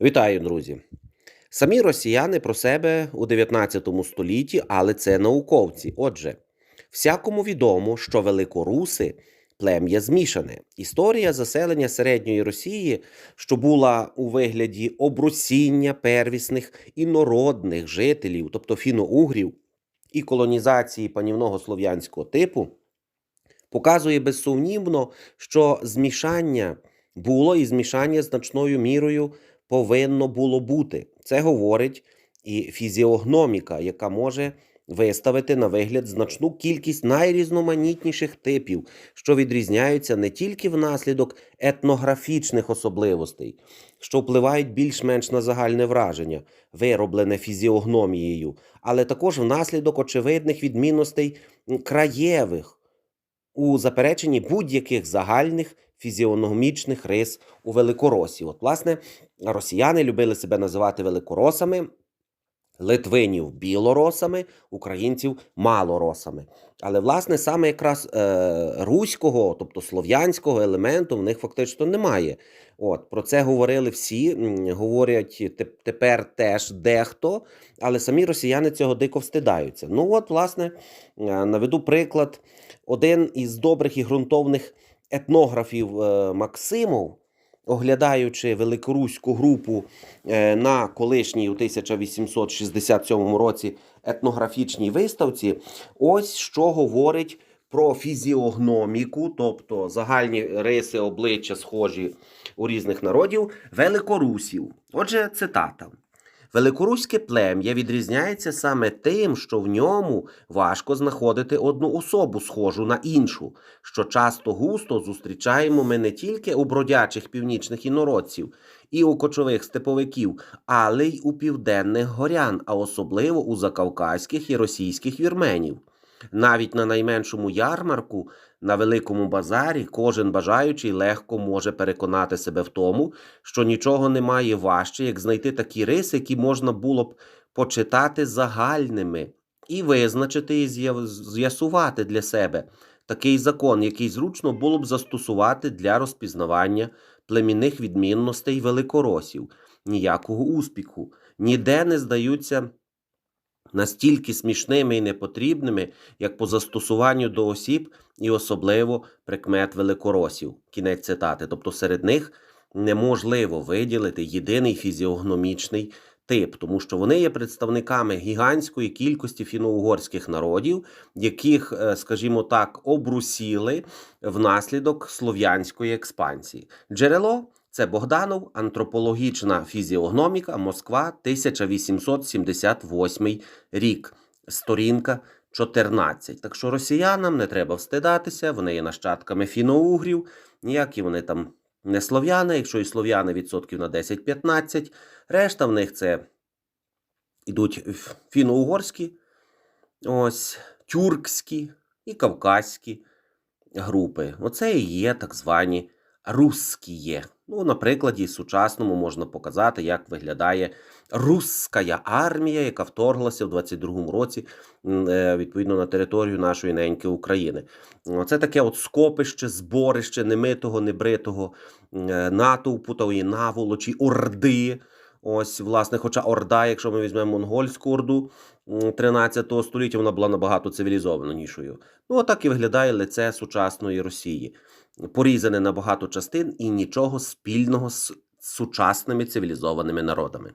Вітаю, друзі! Самі росіяни про себе у 19 столітті, але це науковці. Отже, всякому відомо, що великоруси плем'я змішане. Історія заселення середньої Росії, що була у вигляді обрусіння первісних інородних жителів, тобто фіно-угрів, і колонізації панівного слов'янського типу, показує безсумнівно, що змішання було і змішання значною мірою повинно було бути. Це говорить і фізіогноміка, яка може виставити на вигляд значну кількість найрізноманітніших типів, що відрізняються не тільки внаслідок етнографічних особливостей, що впливають більш-менш на загальне враження, вироблене фізіогномією, але також внаслідок очевидних відмінностей краєвих у запереченні будь-яких загальних фізіономічних рис у великоросі. От, власне, росіяни любили себе називати великоросами, литвинів білоросами, українців малоросами. Але, власне, саме якраз е, руського, тобто слов'янського елементу в них фактично немає. От, про це говорили всі, говорять тепер теж дехто, але самі росіяни цього дико встидаються. Ну, от, власне, е, наведу приклад. Один із добрих і ґрунтовних етнографів е, Максимов, оглядаючи великоруську групу е, на колишній у 1867 році етнографічній виставці, ось що говорить про фізіогноміку, тобто загальні риси обличчя схожі у різних народів, великорусів. Отже, цитата. Великоруське плем'я відрізняється саме тим, що в ньому важко знаходити одну особу, схожу на іншу, що часто густо зустрічаємо ми не тільки у бродячих північних інородців і у кочових степовиків, але й у південних горян, а особливо у закавказьких і російських вірменів. Навіть на найменшому ярмарку на великому базарі кожен бажаючий легко може переконати себе в тому, що нічого немає важче, як знайти такі риси, які можна було б почитати загальними і визначити і з'ясувати для себе такий закон, який зручно було б застосувати для розпізнавання племінних відмінностей великоросів. Ніякого успіху. Ніде не здаються настільки смішними і непотрібними, як по застосуванню до осіб і особливо прикмет великоросів. Кінець цитати. Тобто серед них неможливо виділити єдиний фізіогномічний тип, тому що вони є представниками гігантської кількості фіно-угорських народів, яких, е, скажімо так, обрусіли внаслідок слов'янської експансії. Джерело це Богданов, антропологічна фізіогноміка, Москва, 1878 рік, сторінка 14. Так що росіянам не треба встидатися, вони є нащадками фіноугрів, ніякі вони там не слов'яни, якщо і слов'яни відсотків на 10-15, решта в них це ідуть ф- фіно-угорські, ось, тюркські і кавказькі групи. Оце і є так звані русскіє. Ну, на прикладі сучасному можна показати, як виглядає русская армія, яка вторглася в 22-му році е, відповідно на територію нашої неньки України. Це таке от скопище, зборище немитого, небритого е, натовпу та наволочі, орди. Ось, власне, хоча Орда, якщо ми візьмемо монгольську орду м, 13 століття, вона була набагато цивілізованішою. Ну, отак і виглядає лице сучасної Росії, порізане на багато частин і нічого спільного з сучасними цивілізованими народами.